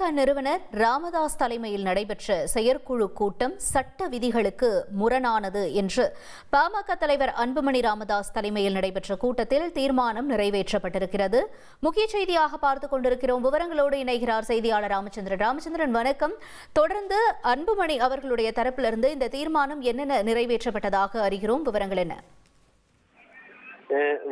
பாமக நிறுவனர் ராமதாஸ் தலைமையில் நடைபெற்ற செயற்குழு கூட்டம் சட்ட விதிகளுக்கு முரணானது என்று பாமக தலைவர் அன்புமணி ராமதாஸ் தலைமையில் நடைபெற்ற கூட்டத்தில் தீர்மானம் நிறைவேற்றப்பட்டிருக்கிறது. முக்கிய செய்தியாக பார்த்துக் கொண்டிருக்கிறோம். விவரங்களோடு இணைகிறார் செய்தியாளர் ராமச்சந்திரன். ராமச்சந்திரன் வணக்கம். தொடர்ந்து அன்புமணி அவர்களுடைய தரப்பிலிருந்து இந்த தீர்மானம் என்னென்ன நிறைவேற்றப்பட்டதாக அறிகிறோம். விவரங்கள் என்ன?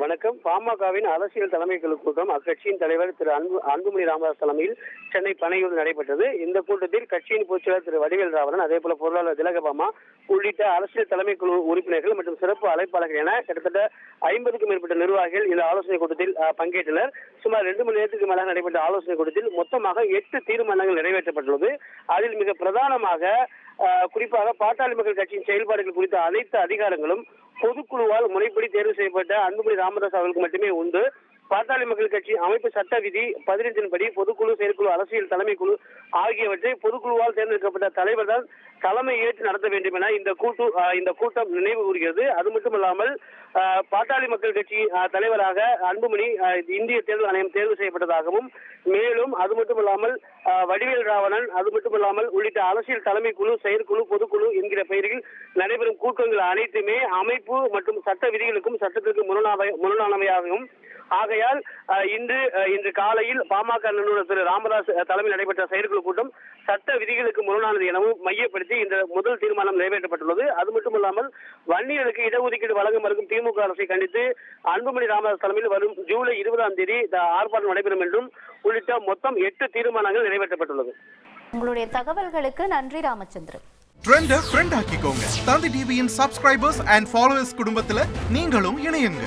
வணக்கம். பாமகவின் அரசியல் தலைமை குழு கூட்டம் அக்கட்சியின் தலைவர் திரு அன்பு அன்புமணி ராமதாஸ் தலைமையில் சென்னை பனையூர் நடைபெற்றது. இந்த கூட்டத்தில் கட்சியின் பொதுச்செயலர் திரு வடிவேல் ராவணன் அதே போல பொருளாளர் திலகபாமா உள்ளிட்ட அரசியல் தலைமை குழு உறுப்பினர்கள் மற்றும் சிறப்பு அழைப்பாளர்கள் என கிட்டத்தட்ட ஐம்பதுக்கும் மேற்பட்ட நிர்வாகிகள் இந்த ஆலோசனை கூட்டத்தில் பங்கேற்றனர். சுமார் ரெண்டு மணி நேரத்துக்கு மேலாக நடைபெற்ற ஆலோசனை கூட்டத்தில் மொத்தமாக எட்டு தீர்மானங்கள் நிறைவேற்றப்பட்டுள்ளது. அதில் மிக பிரதானமாக குறிப்பாக பாட்டாளி மக்கள் கட்சியின் செயல்பாடுகள் குறித்த அனைத்து அதிகாரங்களும் பொதுக்குழுவால் முறைப்படி தேர்வு செய்யப்பட்ட அன்புமணி ராமதாஸ் அவர்களுக்கு மட்டுமே உண்டு. பாட்டாளி மக்கள் கட்சி அமைப்பு சட்ட விதி பதினைந்தின்படி பொதுக்குழு செயற்குழு அரசியல் தலைமை குழு ஆகியவற்றை பொதுக்குழுவால் தேர்ந்தெடுக்கப்பட்ட தலைவர் தான் தலைமை ஏற்று நடத்த வேண்டும் என இந்த கூட்டு இந்த கூட்டம் நினைவு கூறுகிறது. அது மட்டுமல்லாமல் பாட்டாளி மக்கள் கட்சி தலைவராக அன்புமணி இந்திய தேர்தல் ஆணையம் தேர்வு செய்யப்பட்டதாகவும் மேலும் அது மட்டுமல்லாமல் வடிவேல் ராவணன் அது மட்டுமல்லாமல் உள்ளிட்ட அரசியல் தலைமை குழு செயற்குழு பொதுக்குழு என்கிற பெயரில் நடைபெறும் கூட்டங்கள் அனைத்துமே அமைப்பு மற்றும் சட்ட விதிகளுக்கும் சட்டத்திற்கு முரணாவை முரணானவையாகவும் ஆகையால் இன்று இன்று காலையில் பாமக நிறுவனர் திரு ராமதாஸ் தலைமையில் நடைபெற்ற செயற்குழு கூட்டம் சட்ட விதிகளுக்கு முரணானது எனவும் மையப்படுத்தி இந்த முதல் தீர்மானம் நிறைவேற்றப்பட்டுள்ளது. அது மட்டுமல்லாமல் வன்னியர்களுக்கு இடஒதுக்கீடு வழங்க மறுக்கும் திமுக அரசை கண்டித்து அன்புமணி ராமதாஸ் தலைமையில் வரும் ஜூலை இருபதாம் தேதி இந்த ஆர்ப்பாட்டம் நடைபெறும் என்றும் உள்ளிட்ட மொத்தம் எட்டு தீர்மானங்கள் நிறைவேற்றப்பட்டுள்ளது. உங்களுடைய தகவல்களுக்கு நன்றி ராமச்சந்திரன். ட்ரெண்ட ஃப்ரெண்ட் ஆக்கிக்கோங்க. தந்தி டிவியின் சப்ஸ்கிரைபர்ஸ் அண்ட் ஃபாலோவர்ஸ் குடும்பத்துல நீங்களும் இணையுங்க.